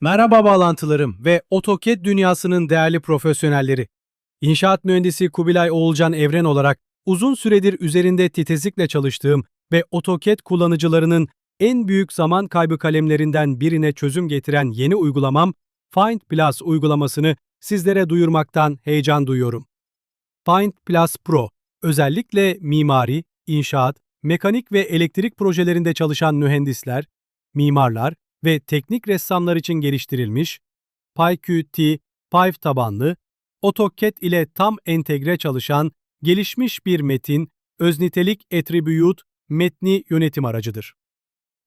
Merhaba bağlantılarım ve AutoCAD dünyasının değerli profesyonelleri. İnşaat mühendisi Kubilay Oğulcan Evren olarak uzun süredir üzerinde titizlikle çalıştığım ve AutoCAD kullanıcılarının en büyük zaman kaybı kalemlerinden birine çözüm getiren yeni uygulamam Find Plus uygulamasını sizlere duyurmaktan heyecan duyuyorum. Find Plus Pro, özellikle mimari, inşaat, mekanik ve elektrik projelerinde çalışan mühendisler, mimarlar ve teknik ressamlar için geliştirilmiş, PyQt, Pyve tabanlı, AutoCAD ile tam entegre çalışan gelişmiş bir metin, öznitelik attribute metni yönetim aracıdır.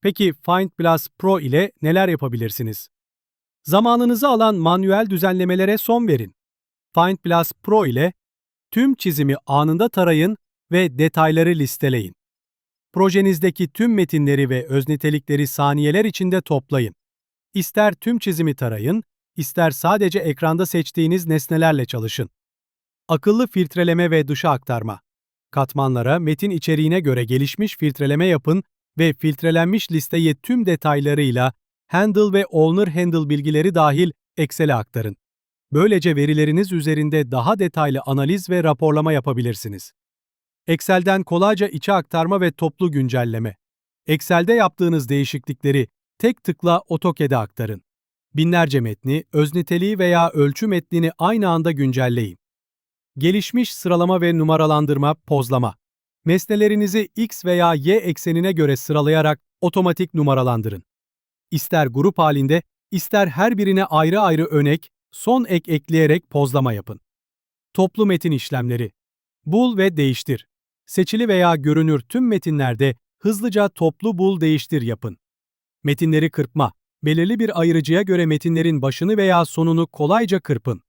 Peki Find Plus Pro ile neler yapabilirsiniz? Zamanınızı alan manuel düzenlemelere son verin. Find Plus Pro ile tüm çizimi anında tarayın ve detayları listeleyin. Projenizdeki tüm metinleri ve öznitelikleri saniyeler içinde toplayın. İster tüm çizimi tarayın, ister sadece ekranda seçtiğiniz nesnelerle çalışın. Akıllı filtreleme ve dışa aktarma. Katmanlara metin içeriğine göre gelişmiş filtreleme yapın ve filtrelenmiş listeyi tüm detaylarıyla handle ve owner handle bilgileri dahil Excel'e aktarın. Böylece verileriniz üzerinde daha detaylı analiz ve raporlama yapabilirsiniz. Excel'den kolayca içe aktarma ve toplu güncelleme. Excel'de yaptığınız değişiklikleri tek tıkla AutoCAD'e aktarın. Binlerce metni, özniteliği veya ölçü metnini aynı anda güncelleyin. Gelişmiş sıralama ve numaralandırma, pozlama. Nesnelerinizi X veya Y eksenine göre sıralayarak otomatik numaralandırın. İster grup halinde, ister her birine ayrı ayrı önek, son ek ekleyerek pozlama yapın. Toplu metin işlemleri. Bul ve değiştir. Seçili veya görünür tüm metinlerde hızlıca toplu bul değiştir yapın. Metinleri kırpma. Belirli bir ayırıcıya göre metinlerin başını veya sonunu kolayca kırpın.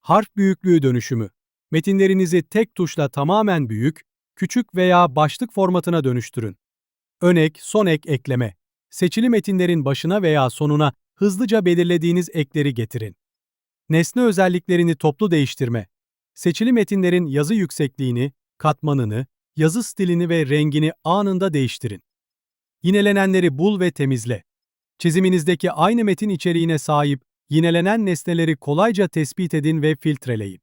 Harf büyüklüğü dönüşümü. Metinlerinizi tek tuşla tamamen büyük, küçük veya başlık formatına dönüştürün. Önek, son ek ekleme. Seçili metinlerin başına veya sonuna hızlıca belirlediğiniz ekleri getirin. Nesne özelliklerini toplu değiştirme. Seçili metinlerin yazı yüksekliğini, katmanını, yazı stilini ve rengini anında değiştirin. Yinelenenleri bul ve temizle. Çiziminizdeki aynı metin içeriğine sahip yinelenen nesneleri kolayca tespit edin ve filtreleyin.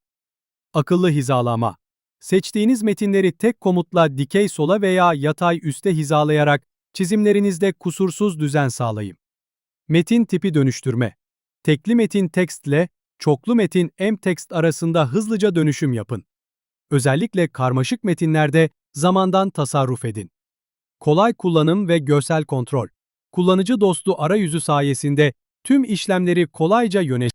Akıllı hizalama. Seçtiğiniz metinleri tek komutla dikey sola veya yatay üste hizalayarak çizimlerinizde kusursuz düzen sağlayın. Metin tipi dönüştürme. Tekli metin tekstle çoklu metin em-text arasında hızlıca dönüşüm yapın. Özellikle karmaşık metinlerde zamandan tasarruf edin. Kolay kullanım ve görsel kontrol. Kullanıcı dostu arayüzü sayesinde tüm işlemleri kolayca yönet